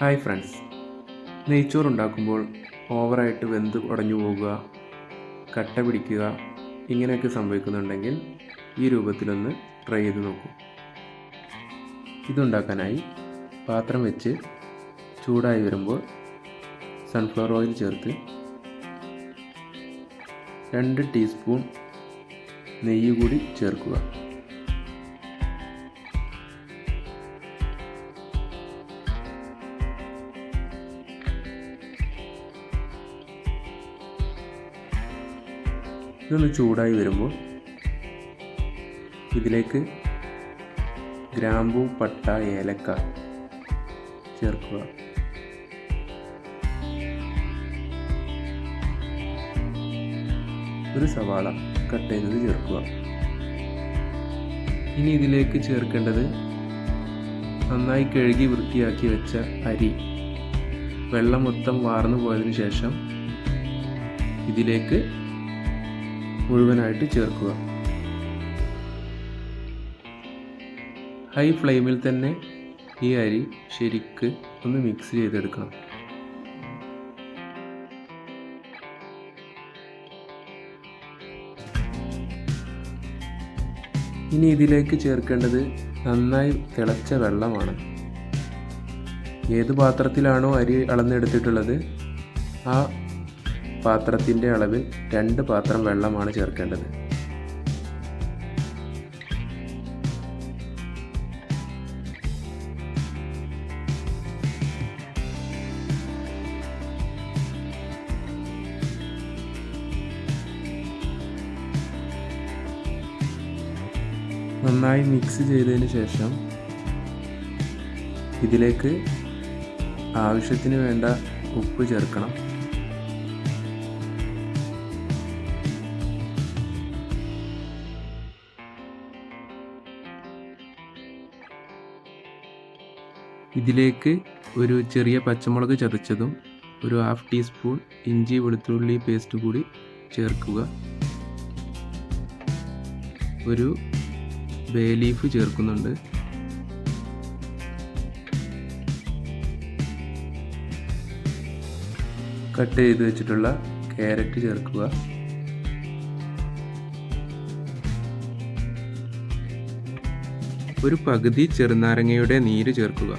Hi friends നെയ്ച്ചോറുണ്ടാക്കുമ്പോൾ ഓവറായിട്ട് വെന്ത് ഉടഞ്ഞു പോകുക കട്ട പിടിക്കുക ഇങ്ങനെയൊക്കെ സംഭവിക്കുന്നുണ്ടെങ്കിൽ ഈ രൂപത്തിലൊന്ന് ട്രൈ ചെയ്ത് നോക്കൂ. ഇതുണ്ടാക്കാനായി പാത്രം വെച്ച് ചൂടായി വരുമ്പോൾ സൺഫ്ലവർ ഓയിൽ ചേർത്ത് രണ്ട് ടീസ്പൂൺ നെയ്യ് കൂടി ചേർക്കുക. ഇതൊന്ന് ചൂടായി വരുമ്പോൾ ഇതിലേക്ക് ഗ്രാമ്പൂ പട്ട ഏലക്ക ചേർക്കുക. ഒരു സവാള കട്ട് ചെയ്തത് ചേർക്കുക. ഇനി ഇതിലേക്ക് ചേർക്കേണ്ടത് നന്നായി കഴുകി വൃത്തിയാക്കി വെച്ച അരി. വെള്ളം മൊത്തം വാർന്നു പോയതിനു ശേഷം ഇതിലേക്ക് മുഴുവനായിട്ട് ചേർക്കുക. ഹൈ ഫ്ലെയിമിൽ തന്നെ ഈ അരി ശരിക്ക് ഒന്ന് മിക്സ് ചെയ്തെടുക്കണം. ഇനി ഇതിലേക്ക് ചേർക്കേണ്ടത് നന്നായി തിളച്ച വെള്ളമാണ്. ഏത് പാത്രത്തിലാണോ അരി അളന്നെടുത്തിട്ടുള്ളത് ആ പാത്രത്തിന്റെ അളവിൽ രണ്ട് പാത്രം വെള്ളമാണ് ചേർക്കേണ്ടത്. നന്നായി മിക്സ് ചെയ്തതിന് ശേഷം ഇതിലേക്ക് ആവശ്യത്തിന് വേണ്ട ഉപ്പ് ചേർക്കണം. ഇതിലേക്ക് ഒരു ചെറിയ പച്ചമുളക് ചതച്ചതും ഒരു ഹാഫ് ടീസ്പൂൺ ഇഞ്ചി വെളുത്തുള്ളി പേസ്റ്റ് കൂടി ചേർക്കുക. ഒരു ബേ ലീഫ് ചേർക്കുന്നുണ്ട്. കട്ട് ചെയ്ത് വെച്ചിട്ടുള്ള ക്യാരറ്റ് ചേർക്കുക. ഒരു പകുതി ചെറുനാരങ്ങയുടെ നീര് ചേർക്കുക.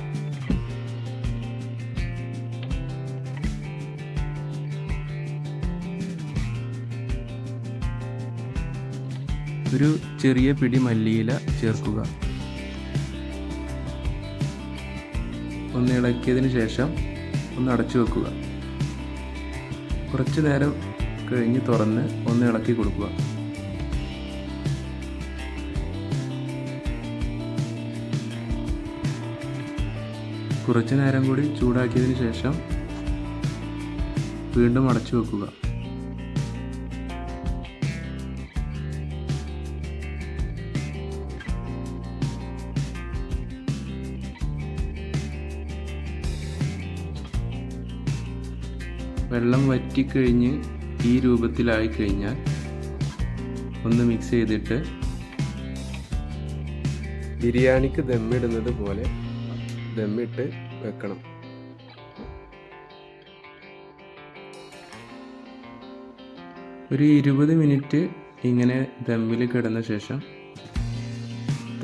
ഒരു ചെറിയ പിടി മല്ലിയില ചേർക്കുക. ഒന്ന് ഇളക്കിയതിന് ശേഷം ഒന്ന് അടച്ചു വെക്കുക. കുറച്ച് നേരം കഴിഞ്ഞ് തുറന്ന് ഒന്ന് ഇളക്കി കൊടുക്കുക. കുറച്ചു നേരം കൂടി ചൂടാക്കിയതിന് ശേഷം വീണ്ടും അടച്ചു വെക്കുക. വെള്ളം വറ്റിക്കഴിഞ്ഞ് ഈ രൂപത്തിലായി കഴിഞ്ഞാൽ ഒന്ന് മിക്സ് ചെയ്തിട്ട് ബിരിയാണിക്ക് ദമ്മിടുന്നത് പോലെ ദമ്മിട്ട് വെക്കണം. ഒരു ഇരുപത് മിനിറ്റ് ഇങ്ങനെ ദമ്മിൽ കിടന്ന ശേഷം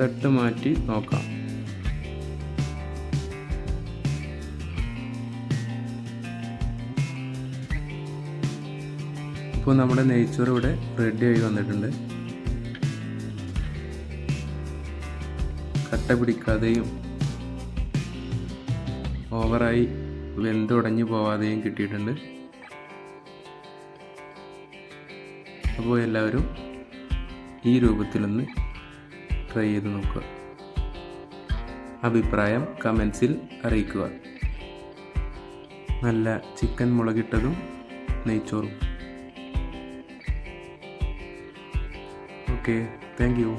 തട്ട് മാറ്റി നോക്കാം. ഇപ്പോൾ നമ്മുടെ നെയ്ച്ചോറ് ഇവിടെ റെഡി ആയി വന്നിട്ടുണ്ട്. കട്ട പിടിക്കാതെയും ഓവറായി വെന്തുടഞ്ഞു പോവാതെയും കിട്ടിയിട്ടുണ്ട്. അപ്പോൾ എല്ലാവരും ഈ രൂപത്തിലൊന്ന് ട്രൈ ചെയ്ത് നോക്കുക. അഭിപ്രായം കമൻസിൽ അറിയിക്കുക. നല്ല ചിക്കൻ മുളകിട്ടതും നെയ്ച്ചോറും ഓക്കെ താങ്ക് യു